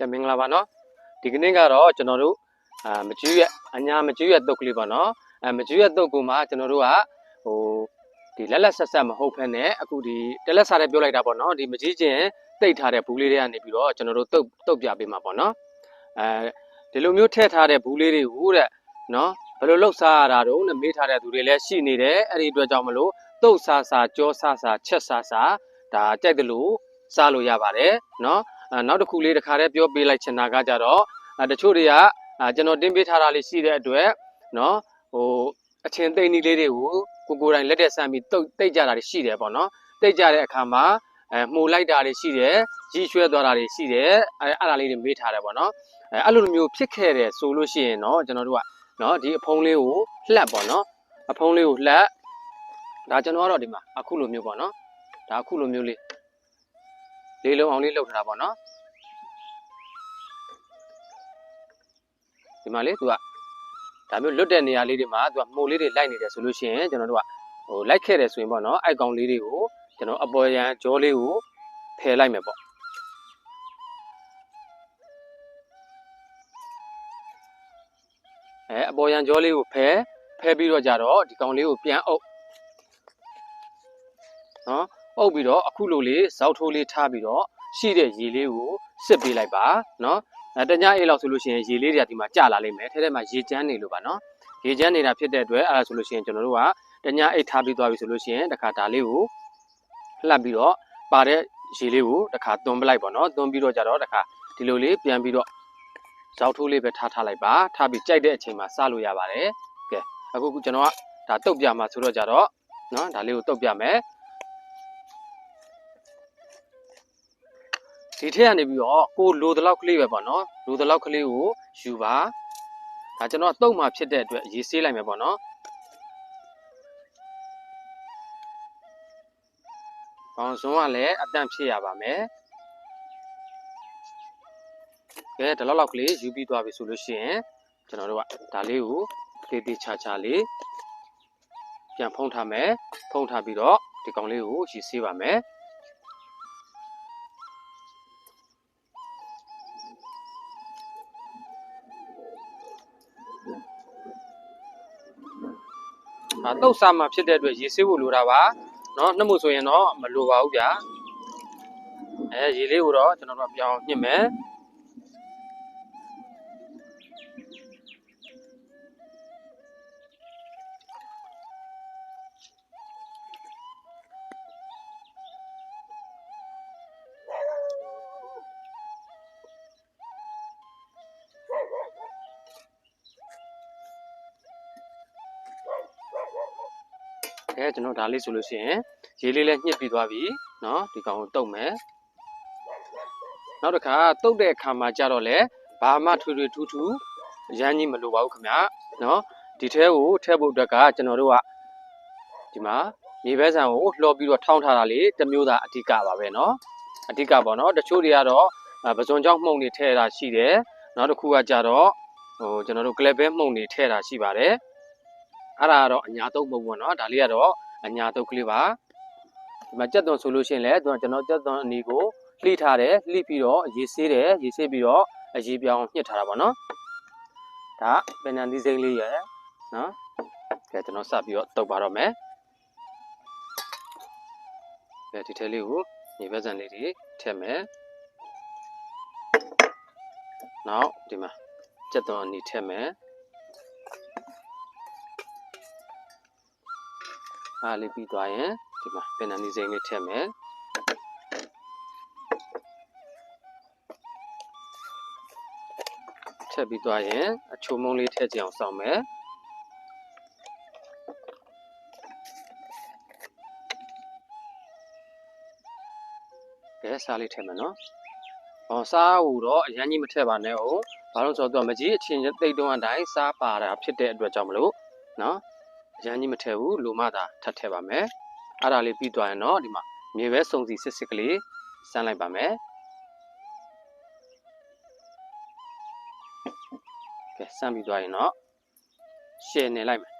ကဲမင်္ဂလာပါနော်ဒီကနေ့ကတော့ကျွန်တော်တို့အာမကျူးရဲ့အညာမကျူးရဲ့တုတ်ကလေးပေါ့နော်အဲမကျူးရဲ့တုတ်ကိုမှကျွန်တော်တို့ကဟိုဒီလက်လက်ဆက်ဆက်မဟုတ်ဖ ೇನೆ အခုဒီတက်လက်စားတဲ့ပြောလိုက်တာပေါ့နော်ဒီမကြီးချင်းတိတ်ထားတဲ့ဘူးလေးတွေကနေပြီးတော့ကျွန်တော်တို့တုတ်တုတ်ပြပေးမှာပေါ့နော်အဲဒီလိုမျိုးထည့်ထားတဲ့ဘူးလေးတွေကိုတဲ့နော်ဘယ်လိုလှုပ်ရှားရတာတော့နဲ့မေးထားတဲ့သူတွေလည်းရှိနေတယ်အဲ့ဒီအတွက်ကြောင့်မလို့တုတ်ဆာဆာကြောဆာဆာချက်ဆာဆာဒါကြိုက်တယ်လို့စားလို့ရပါတယ်နော်အဲ နောက်တစ်ခုလေးတစ်ခါတည်းပြောပေးလိုက်ချင်တာကကြတော့အဲတချို့တွေကအာကျွန်တော်တင်ပေးထားတာလေးရှိတဲ့အတွက်နော်ဟိုအချင်းသိမ့်နီးလေးတွေကိုကိုကိုယ်တိုင်လက်တဲ့ဆမ်းပြီးတုတ်တိတ်ကြတာတွေရှိတယ်ပေါ့နော်တိတ်ကြတဲ့အခါမှာအဲမှုလိုက်တာတွေရှိတယ်ကြီးရွှဲသွားတာတွေရှိတယ်အဲအဲ့ဒါလေးတွေမေးထားတယ်ပေါ့နော်အဲအဲ့လိုမျိုးဖြစ်ခဲ့တယ်ဆိုလို့ရှိရင်တော့ကျွန်တော်တို့ကနော်ဒီအဖုံးလေးကိုလှက်ပေါ့နော်အဖုံးလေးကိုလှက်ဒါကျွန်တော်ကတော့ဒီမှာအခုလိုမျိုးပေါ့နော်ဒါအခုလိုမျိုးလေး လေးလုံးအောင်လေးလှုပ်ထားတာပေါ့နော်ဒီမှာလေသူကဒါမျိုးလွတ်တဲ့နေရာလေးတွေမှာသူကမှုလေးတွေလိုက်နေတယ်ဆိုလို့ရှိရင်ကျွန်တော်တို့ကဟိုလိုက်ခဲ့တယ်ဆိုရင်ပေါ့နော်အိုက်ကောင်လေးတွေကိုကျွန်တော်အပေါ်ရန်ကြောလေးကိုဖယ်လိုက်မယ်ပေါ့အဲအပေါ်ရန်ကြောလေးကိုဖယ်ဖယ်ပြီးတော့ကြတော့ဒီကောင်လေးကိုပြန်အုပ်နော် အုပ်ပြီးတော့အခုလိုလေးဇောက်ထိုးလေးထားပြီးတော့ရှိတဲ့ရေလေးကိုစစ်ပေးလိုက်ပါနော်အဲတညအေးလောက်ဆိုလို့ရှိရင်ရေလေးတွေကဒီမှာကျလာလိမ့်မယ်ထဲထဲမှာရေချမ်းနေလို့ပါနော်ရေချမ်းနေတာဖြစ်တဲ့အတွက်အဲဒါဆိုလို့ရှိရင်ကျွန်တော်တို့ကတညအိတ်ထားပြီးသွားပြီဆိုလို့ရှိရင်တခါဒါလေးကိုလှပ်ပြီးတော့ပါတဲ့ရေလေးကိုတခါသွန်းပလိုက်ပါနော်သွန်းပြီးတော့ကြတော့တခါဒီလိုလေးပြန်ပြီးတော့ဇောက်ထိုးလေးပဲထားထားလိုက်ပါထားပြီးကြိုက်တဲ့အချိန်မှာစလို့ရပါတယ်ကဲအခုကျွန်တော်ကဒါတုတ်ပြမှာဆိုတော့ကြတော့နော်ဒါလေးကိုတုတ်ပြမယ် ဒီထက်ကနေပြီးတော့ကိုလိုတလောက်ကလေးပဲပေါ့နော်လိုတလောက်ကလေးကိုယူပါဒါကျွန်တော်တုတ်မှဖြစ်တဲ့အတွက်ရေးဆေးလိုက်မယ်ပေါ့နော်ဘောင်စုံကလည်းအတန့်ဖြစ်ရပါမယ်ကဲဒီလောက်လောက်ကလေးယူပြီးသွားပြီဆိုလို့ရှိရင်ကျွန်တော်တို့ကဒါလေးကိုတေးသေးချာချာလေးပြန်ဖုံးထားမယ်ဖုံးထားပြီးတော့ဒီကောင်လေးကိုရေးဆေးပါမယ် အာတုတ်ဆာမှာဖြစ်တဲ့အတွက်ရေဆေးဖို့လိုတာပါเนาะနှမှုဆိုရင်တော့မလိုပါဘူးဗျာအဲရေလေးကိုတော့ကျွန်တော်တို့ပြောင်းညှစ်မယ် အဲကျွန်တော်ဒါလေးဆိုလို့ရှိရင်ရေလေးလည်းညှစ်ပြီးသွားပြီเนาะဒီကောင်ကိုတုတ်မယ်နောက်တစ်ခါတုတ်တဲ့အခါမှာကြတော့လေဘာမှထွေထွေထူးထူးအရမ်းကြီးမလိုပါဘူးခင်ဗျာเนาะဒီထဲကိုထည့်ဖို့အတွက်ကကျွန်တော်တို့ကဒီမှာမြေဘဲဆန်ကိုလှော်ပြီးတော့ထောင်းထားတာလေတစ်မျိုးသားအဓိကပါပဲเนาะအဓိကပေါ့เนาะတချို့တွေကတော့အာပဇွန်ကြောင့်မှုန့်နေထည့်တာရှိတယ်နောက်တစ်ခုကကြတော့ဟိုကျွန်တော်တို့ကလပ်ဘဲမှုန့်နေထည့်တာရှိပါတယ် အဲ့ဒါကတော့အညာတုတ်ပုံပေါ့နော်ဒါလေးကတော့အညာတုတ်ကလေးပါဒီမှာကြက်သွန်ဆိုလို့ရှိရင်လည်းကျွန်တော်ကြက်သွန်အနီကိုလှိထားတယ်လှိပြီးတော့ရေဆေးတယ်ရေဆေးပြီးတော့အရေးပြောင်းညှစ်ထားတာပေါ့နော်ဒါပင်နန်သီးစိမ့်လေးရယ်နော်ကဲကျွန်တော်စပြီးတော့တုတ်ပါတော့မယ်ကဲဒီထဲလေးကိုညီဘက်စံလေးတွေထည့်မယ်နောက်ဒီမှာကြက်သွန်အနီထည့်မယ် အားလေးပြီးသွားရင်ဒီမှာပင်နန်ဒီဇိမ်းလေးထည့်မယ်ထည့်ပြီးသွားရင်အချိုမုံလေးထည့်ကြအောင်စောင့်မယ်ကဲစားလေးထည့်မယ်နော်။ဟောစားဟူတော့အရင်ကြီးမထည့်ပါနဲ့ဟုတ်။ဘာလို့ဆိုတော့သူကမကြီးအချင်းချင်းတိတ်တုံးအတိုင်းစားပါတာဖြစ်တဲ့အတွက်ကြောင့်မလို့နော်။ အရန်ကြီးမထည့်ဘူးလိုမှသာထပ်ထည့်ပါမယ်အဲ့ဒါလေးပြီးသွားရင်တော့ဒီမှာမြေပဲစုံစီစစ်စစ်ကလေးစမ်းလိုက်ပါမယ်ကဲစမ်းပြီးသွားရင်တော့ရှယ်နေလိုက်မယ်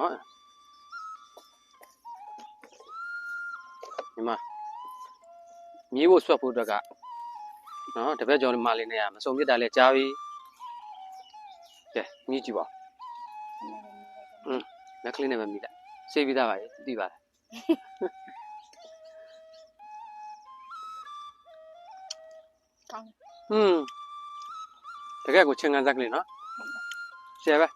နော်ဒီမှာမြေးဖို့ဆွတ်ဖို့အတွက်ကနော်တပည့်ကျော်ဒီမလေးနဲ့ကမစုံပြစ်တာလဲကြားပြီကဲမြည်ကြည့်ပါလက်ကလေးနဲ့ပဲမြည်လိုက်စေးပြီးသားပါရဲ့သိပါတယ်ကောင်းဟွန်းတကယ်ကိုချင်းကန်ဇက်ကလေးနော်ရှယ်ပဲ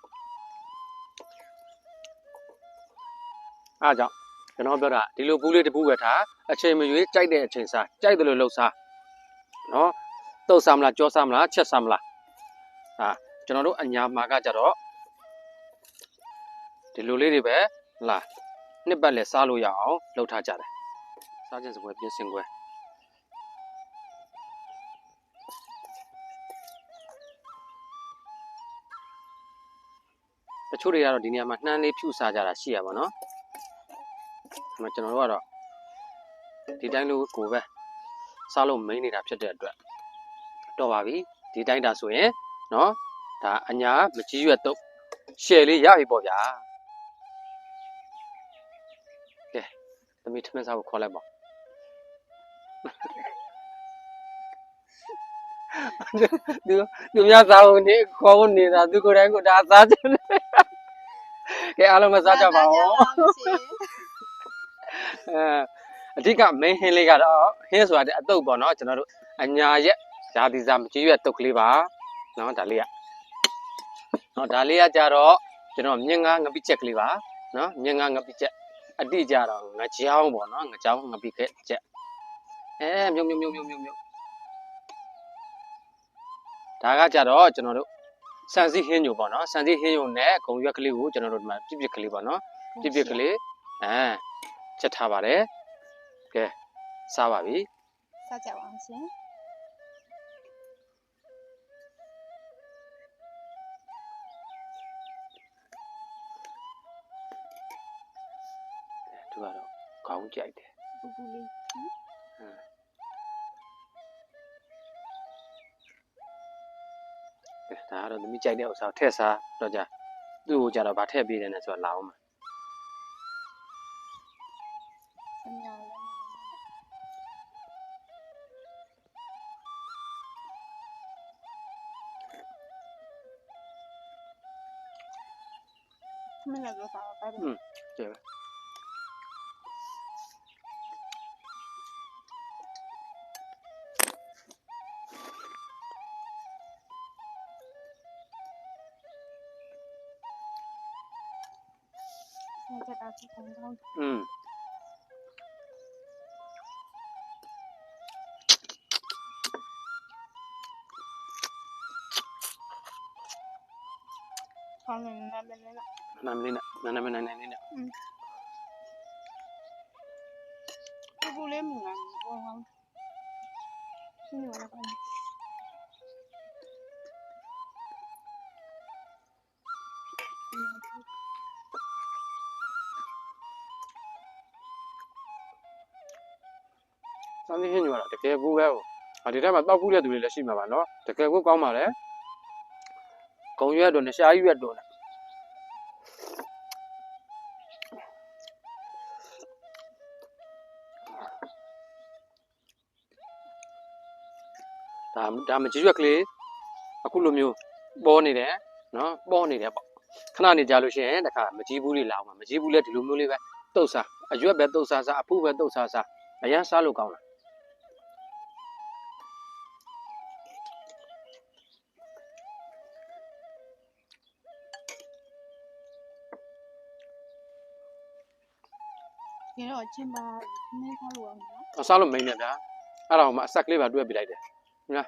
အားကြောင့်ကျွန်တော်ပြောတာဒီလိုဘူးလေးတစ်ပူပဲထားအချိန်မရွေးကြိုက်တဲ့အချိန်စားကြိုက်တယ်လို့လှုပ်စားနော်တုတ်စားမလားကြောစားမလားချက်စားမလားဟာကျွန်တော်တို့အညာမှာကကြတော့ဒီလိုလေးတွေပဲဟလာနှစ်ပတ်လဲစားလို့ရအောင်လှုပ်ထားကြတယ်စားခြင်းစပွဲပြင်ဆင်ပွဲတချို့တွေကတော့ဒီနေရာမှာနှမ်းလေးဖြူစားကြတာရှိရပါတော့။ ဒါပေမဲ့ကျွန်တော်တို့ကတော့ဒီတိုင်းလို့ကိုပဲစားလို့မိန်နေတာဖြစ်တဲ့အတွက်တော့ပါပြီဒီတိုင်းဒါဆိုရင်နော်ဒါအညာမကြီးရွက်တော့ရှယ်လေးရပြီပေါ့ဗျာကဲသမီးထမင်းစားဖို့ခေါ်လိုက်ပါသူသူများစားဖို့နေခေါ်ဖို့နေတာသူကိုယ်တိုင်ကဒါစားချင်တယ်ကဲအားလုံးမစားကြပါဘူး အဲအဓိက main ဟင်းလေးကတော့ဟင်းဆိုတာတဲ့အတုပ်ပေါ့နော်ကျွန်တော်တို့အညာရက်ဇာတိစားမကြီးရွက်တုပ်ကလေးပါနော်ဒါလေးကနော်ဒါလေးကကြတော့ကျွန်တော်မြင်းငါငပိချက်ကလေးပါနော်မြင်းငါငပိချက်အတိကြတော့ငကြောင်းပေါ့နော်ငကြောင်းငပိခဲ့ချက်အဲမြုံမြုံမြုံမြုံမြုံမြုံဒါကကြတော့ကျွန်တော်တို့စံစည်းဟင်းညိုပေါ့နော်စံစည်းဟင်းညိုနဲ့ဂုံရွက်ကလေးကိုကျွန်တော်တို့ဒီမှာပြစ်ပြစ်ကလေးပေါ့နော်ပြစ်ပြစ်ကလေးအဲ ချက်ထားပါတယ်ကဲစားပါပြီစားကြပါအောင်ရှင်သူကတော့ခေါင်းကြိုက်တယ်ပူပူလေးကဲဒါကတော့သမီးကြိုက်တဲ့ဥစ္စာကိုထည့်စားတော့ကြသူ့ကိုကြတော့ဗာထည့်ပေးတယ်နဲ့ဆိုတော့လာအောင်မှာ မလည်းတော့စားပါပဲကြည့်ပဲစားကြတာဖြစ်ကော င်းကောင်းอืมကောင်းနေနေနေနေနာမလေးနဲ့နာနာမနိုင်နိုင်လေးနဲ့ပူပူလေးမြင်လာကောင်းကောင်းရှင်းရအောင်ကောင်းစမ်းသင်းဟင်းညိုကတော့တကယ်ကိုပဲဟိုဟာဒီထဲမှာတောက်ကူးတဲ့သူတွေလည်းရှိမှာပါနော်တကယ်ကိုကောင်းပါလေ ဂုံရွက်တို့နဲ့ရှားရွက်တို့နဲ့ဒါဒါမကြီးရွက်ကလေးအခုလိုမျိုးပေါ်နေတယ်နော်ပေါ်နေတယ်ပေါ့ခဏနေကြလို့ရှိရင်တခါမကြီးဘူးလေးလာအောင်ပါမကြီးဘူးလည်းဒီလိုမျိုးလေးပဲတုတ်စားအရွက်ပဲတုတ်စားစားအဖူးပဲတုတ်စားစားအရန်စားလို့ကောင်းလား တော့ချင်းပါနည်းထားလို့အောင်နော်အစားလို့မိန်နေဗျာအဲ့ဒါကိုမှအဆက်ကလေးပါတွဲပြလိုက်တယ်ညာ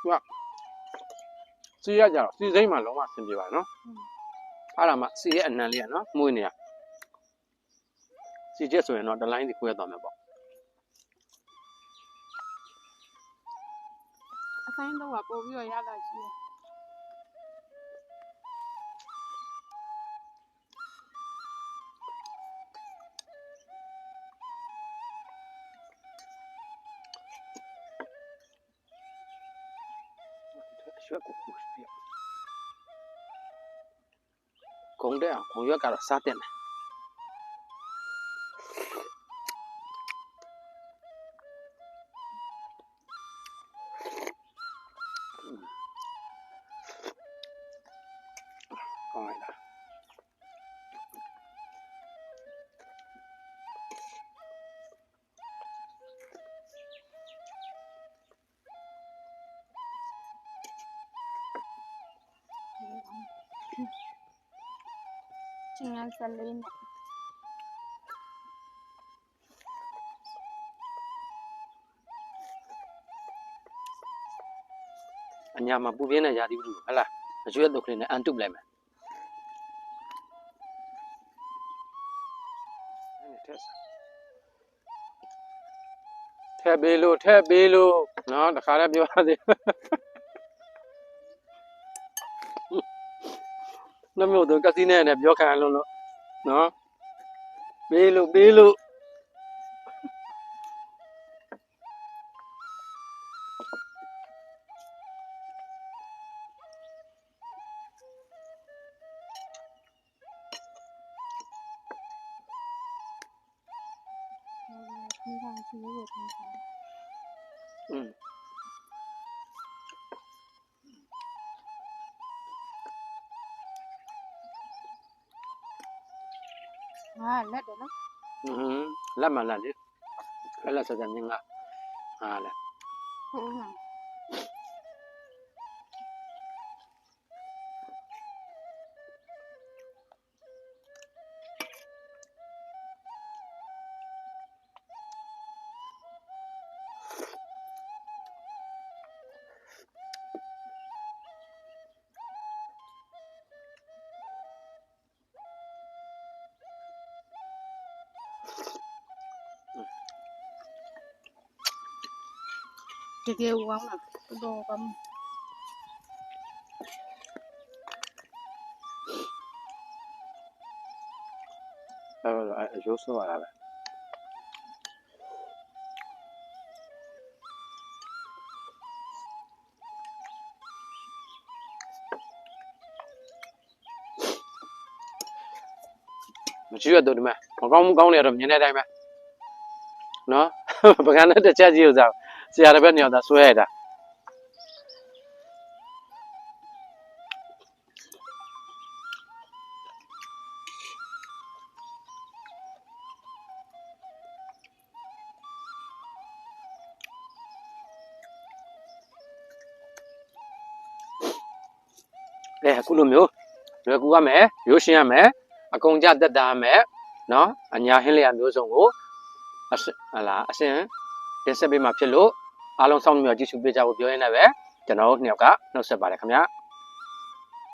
သူကစီရကြတော့စီစိမ့်မှလုံးဝအဆင်ပြေပါနော်အဲ့ဒါမှစီရဲ့အနံလေးကနော်မှုနေရစီချက်ဆိုရင်တော့တလိုင်းစီခွဲသွားမယ်ပေါ့အဆိုင်တော့ကပို့ပြီးတော့ရလာရှိတယ် ရွက်ကိုပူပြ။ဂုံတဲ့အောင်ဂုံရွက်ကတော့စားတဲ့မယ် ချင်းရစလေးနဲ့အညာမှာပူပြင်းတဲ့ຢာတိဥတုဟတ်လားမကျွေးတုတ်ကလေးနဲ့အန်တုပလိုက်မယ်အဲ့နဲ့ထက်စားထက်ပေးလို့ထက်ပေးလို့နော်တခါတည်းပြောရသေး နမျိုးတော့ကစီနဲ့နဲ့ပြောခံလို့လို့နော်ပေးလို့ပေး င်းလေးကိုထမ်းထား อืม ဟာလက်တယ်နော် อืมလက်မှလက်လေလက်လက်ဆက်ဆက်မြင်ကဟာလေ ဟုတ်ဟုတ် တကယ်ဝမ်းမှာတော့ကမ်းအဲ့တော့အရိုးဆိုးရတာပဲမကြည့်ရတော့ဒီမှာမကောင်းမကောင်းနေတော့မြင် တဲ့အတိုင်းပဲနော်ပကံနဲ့တစ်ချက်ကြည့်လို့စားဆရာတစ်ပည့်ညောင်သာဆွဲရတာအဲအခုလိုမျိုးရွယ်ကူရမယ်ရိုးရှင်းရမယ်အကုန်ကြတက်တာရမယ်နော်အညာဟင်းလျာမျိုးစုံကိုအစဟလာအစင်တင်ဆက်ပေးမှဖြစ်လို့ အားလုံးစောင့်မျှော်ကြည့်ရှုပေးကြဖို့ပြောရင်းနဲ့ပဲကျွန်တော်တို့နှစ်ယောက်ကနှုတ်ဆက်ပါတယ်ခင်ဗျာ